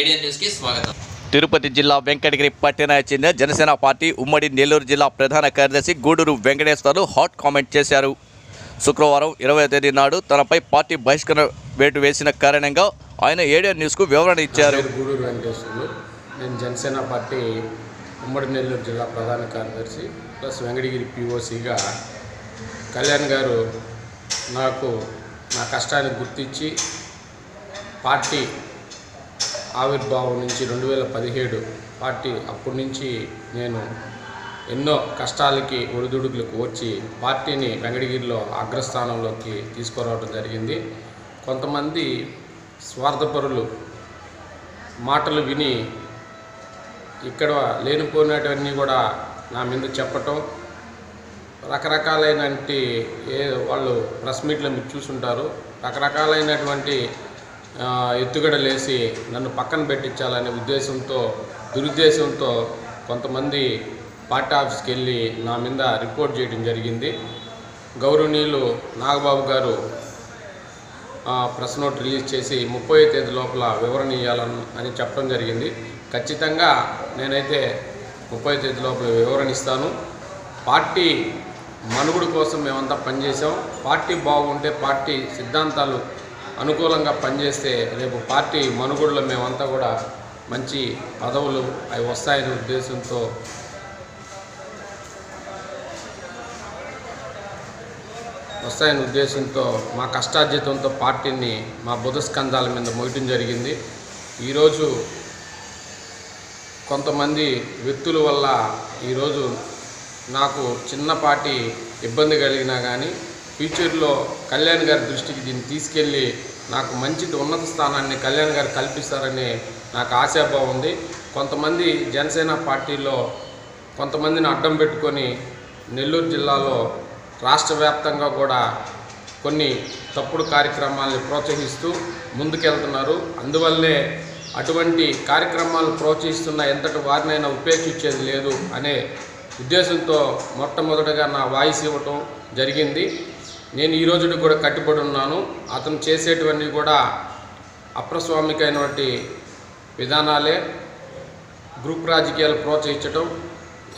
ఏడియన్ న్యూస్కి స్వాగతం. తిరుపతి జిల్లా వెంకటగిరి పట్టణానికి చెందిన జనసేన పార్టీ ఉమ్మడి నెల్లూరు జిల్లా ప్రధాన కార్యదర్శి గూడూరు వెంకటేశ్వర్లు హాట్ కామెంట్ చేశారు. శుక్రవారం ఇరవై తేదీ నాడు తనపై పార్టీ బహిష్కరణ వేటు వేసిన కారణంగా ఆయన ఏడియన్ న్యూస్కు వివరణ ఇచ్చారు. గూడూరు వెంకటేశ్వర్లు. నేను జనసేన పార్టీ ఉమ్మడి నెల్లూరు జిల్లా ప్రధాన కార్యదర్శి ప్లస్ వెంకటగిరి పిఓసిగా కళ్యాణ్ గారు నాకు నా కష్టాన్ని గుర్తించి పార్టీ ఆవిర్భావం నుంచి రెండు వేల పదిహేడు పార్టీ అప్పటి నుంచి నేను ఎన్నో కష్టాలకి ఒడిదుడుకులకు వచ్చి పార్టీని వెంకటగిరిలో అగ్రస్థానంలోకి తీసుకురావడం జరిగింది. కొంతమంది స్వార్థపరులు మాటలు విని ఇక్కడ లేనిపోయినటువన్నీ కూడా నా మీద చెప్పటం రకరకాలైనటువంటి ఏ వాళ్ళు ప్రెస్ మీట్లో మీరు చూసుంటారు. రకరకాలైనటువంటి ఎత్తుగడలేసి నన్ను పక్కన పెట్టించాలనే ఉద్దేశంతో దురుద్దేశంతో కొంతమంది పార్టీ ఆఫీస్కి వెళ్ళి నా మీద రిపోర్ట్ చేయడం జరిగింది. గౌరవనీయులు నాగబాబు గారు ప్రెస్ నోట్ రిలీజ్ చేసి ముప్పై తేదీ లోపల వివరణ ఇవ్వాలని అని చెప్పడం జరిగింది. ఖచ్చితంగా నేనైతే ముప్పై తేదీ లోపల వివరణ ఇస్తాను. పార్టీ మనుగుడు కోసం మేమంతా పనిచేసాం పార్టీ బాగుంటే పార్టీ సిద్ధాంతాలు అనుకూలంగా పనిచేస్తే రేపు పార్టీ మనుగడలో మేమంతా కూడా మంచి పదవులు అవి వస్తాయనే ఉద్దేశంతో వస్తాయనే ఉద్దేశంతో మా కష్టార్జితంతో పార్టీని మా బుధస్కంధాల మీద మోయటం జరిగింది. ఈరోజు కొంతమంది వ్యక్తుల వల్ల ఈరోజు నాకు చిన్నపాటి ఇబ్బంది కలిగినా కానీ ఫ్యూచర్లో కళ్యాణ్ గారి దృష్టికి దీన్ని తీసుకెళ్ళి నాకు మంచి ఉన్నత స్థానాన్ని కళ్యాణ్ గారు కల్పిస్తారని నాకు ఆశాభావం ఉంది. కొంతమంది జనసేన పార్టీలో కొంతమందిని అడ్డం పెట్టుకొని నెల్లూరు జిల్లాలో రాష్ట్ర వ్యాప్తంగా కూడా కొన్ని తప్పుడు కార్యక్రమాల్ని ప్రోత్సహిస్తూ ముందుకెళ్తున్నారు. అందువల్లే అటువంటి కార్యక్రమాలు ప్రోత్సహిస్తున్న ఎంతటి వారినైనా ఉపేక్షించేది లేదు అనే ఉద్దేశంతో మొట్టమొదటగా నా వాయిస్ ఇవ్వటం జరిగింది. నేను ఈ రోజుకి కూడా కట్టుబడి ఉన్నాను. అతను చేసేటివన్నీ కూడా అప్రస్వామికైనటువంటి విధానాలే. గ్రూప్ రాజకీయాలు ప్రోత్సహించటం.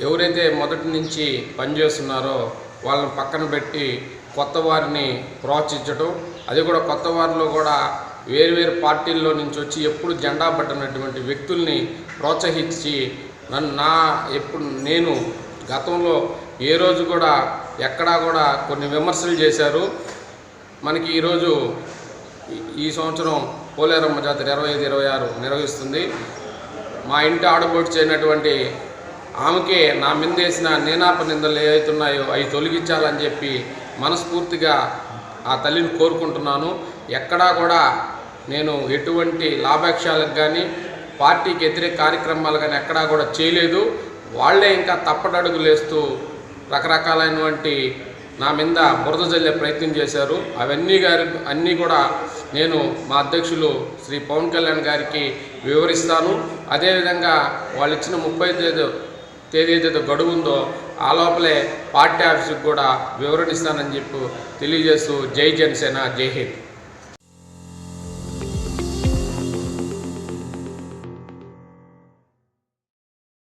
ఎవరైతే మొదటి నుంచి పనిచేస్తున్నారో వాళ్ళని పక్కన పెట్టి కొత్త వారిని ప్రోత్సహించడం అది కూడా కొత్త వారిలో కూడా వేరు వేరు పార్టీల్లో నుంచి వచ్చి ఎప్పుడు జెండా పట్టినటువంటి వ్యక్తుల్ని ప్రోత్సహించి నన్ను నా ఎప్పుడు నేను గతంలో ఏ రోజు కూడా ఎక్కడా కూడా కొన్ని విమర్శలు చేశారు. మనకి ఈరోజు ఈ- సంవత్సరం పోలేరమ్మ జాతర ఇరవై ఐదు ఇరవై ఆరు నిర్వహిస్తుంది. మా ఇంటి ఆడబోటు చేయనటువంటి ఆమెకే నా మిందేసిన నేనాప నిందలు ఏవైతున్నాయో అవి తొలగించాలని చెప్పి మనస్ఫూర్తిగా ఆ తల్లిని కోరుకుంటున్నాను. ఎక్కడా కూడా నేను ఎటువంటి లాభాక్షాలకు కానీ పార్టీకి వ్యతిరేక కార్యక్రమాలు కానీ ఎక్కడా కూడా చేయలేదు. వాళ్ళే ఇంకా తప్పటడుగులు వేస్తూ రకరకాలైనటువంటి నా మీద బురద జల్లే ప్రయత్నం చేశారు. అవన్నీ గారి అన్నీ కూడా నేను మా అధ్యక్షులు శ్రీ పవన్ కళ్యాణ్ గారికి వివరిస్తాను. అదేవిధంగా వాళ్ళు ఇచ్చిన ముప్పై తేదీ తేదీ ఏదైతే గడువు ఉందో ఆ లోపలే పార్టీ ఆఫీసుకు కూడా వివరణ ఇస్తానని చెప్పి తెలియజేస్తూ జై జనసేన జై హింద్.